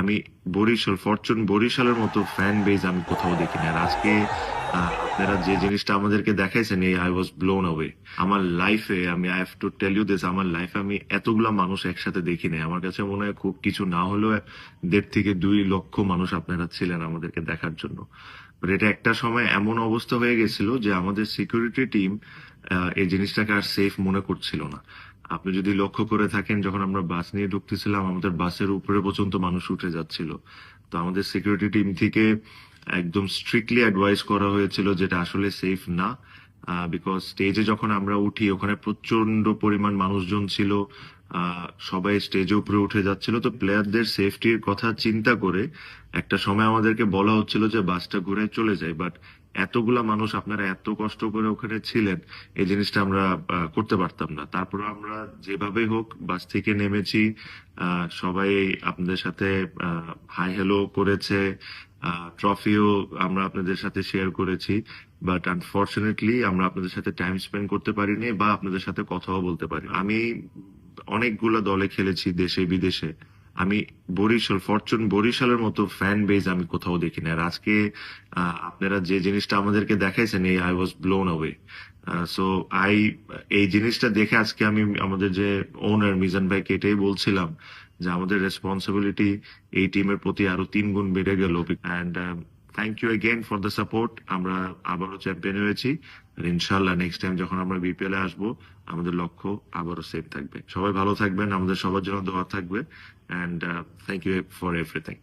আমি বরিশাল, ফরচুন বরিশালের মতো ফ্যান বেজ আমি কোথাও দেখিনি। আর আজকে আপনারা যে জিনিসটা আমাদেরকে দেখাইছেন, এই আই ওয়াজ ব্লোন অ্যাওয়ে আমার লাইফে আমি I have to tell you this আমার লাইফে আমি এতগুলা মানুষ একসাথে দেখি নাই আমার কাছে মনে হয় খুব কিছু না হলেও দেড় থেকে দুই লক্ষ মানুষ আপনারা ছিলেন আমাদেরকে দেখার জন্য। But এটা একটা সময় এমন অবস্থা হয়ে গেছিল যে আমাদের সিকিউরিটি টিম এই জিনিসটাকে আর সেফ মনে করছিল না। আপনি যদি লক্ষ্য করে থাকেন, যখন আমরা বাস নিয়ে ঢুকতেছিলাম, আমাদের বাসের উপরে পর্যন্ত মানুষ উঠে যাচ্ছিল। তো আমাদের সিকিউরিটি টিম থেকে একদম স্ট্রিক্টলি অ্যাডভাইস করা হয়েছিল যেটা আসলে সেফ না বিকজ স্টেজে যখন আমরা উঠি, ওখানে প্রচণ্ড পরিমাণ মানুষজন ছিল সবাই স্টেজে উপরে উঠে যাচ্ছিল। তো প্লেয়ারদের সেফটির কথা চিন্তা করে একটা সময় আমাদেরকে বলা হচ্ছিল যে বাসটা ঘুরে চলে যায়। বাট এতগুলা মানুষ, আপনারা এত কষ্ট করে ওখানে ছিলেন, এই জিনিসটা আমরা করতে পারতাম না। তারপর আমরা যেভাবে হোক বাস থেকে নেমেছি। সবাই আপনাদের সাথে হাই হ্যালো করেছে। ট্রফিও আমরা আপনাদের সাথে শেয়ার করেছি। বাট আনফর্চুনেটলি আমরা আপনাদের সাথে টাইম স্পেন্ড করতে পারিনি বা আপনাদের সাথে কথাও বলতে পারি আমি অনেকগুলা দলে খেলেছি দেশে বিদেশে। আমি বরিশাল, ফরচুন বরিশালের মতো ফ্যান বেজ আমি কোথাও দেখিনি। আর আজকে আপনারা যে জিনিসটা আমাদেরকে দেখাইছেন, এই I was blown away so I এই জিনিসটা দেখে আজকে আমি আমাদের যে ওনার মিজান ভাইকে এটাই বলছিলাম যে আমাদের রেসপন্সিবিলিটি এই টিমের প্রতি আরও তিন গুণ বেড়ে গেল। And thank you again for the support আমরা আবারও চ্যাম্পিয়ন হয়েছি। ইনশাল্লাহ নেক্সট টাইম যখন আমরা বিপিএল এ আসব, আমাদের লক্ষ্য আবারও সেফ থাকবে। সবাই ভালো থাকবেন, আমাদের সবার জন্য দোয়া থাকবে। And thank you for everything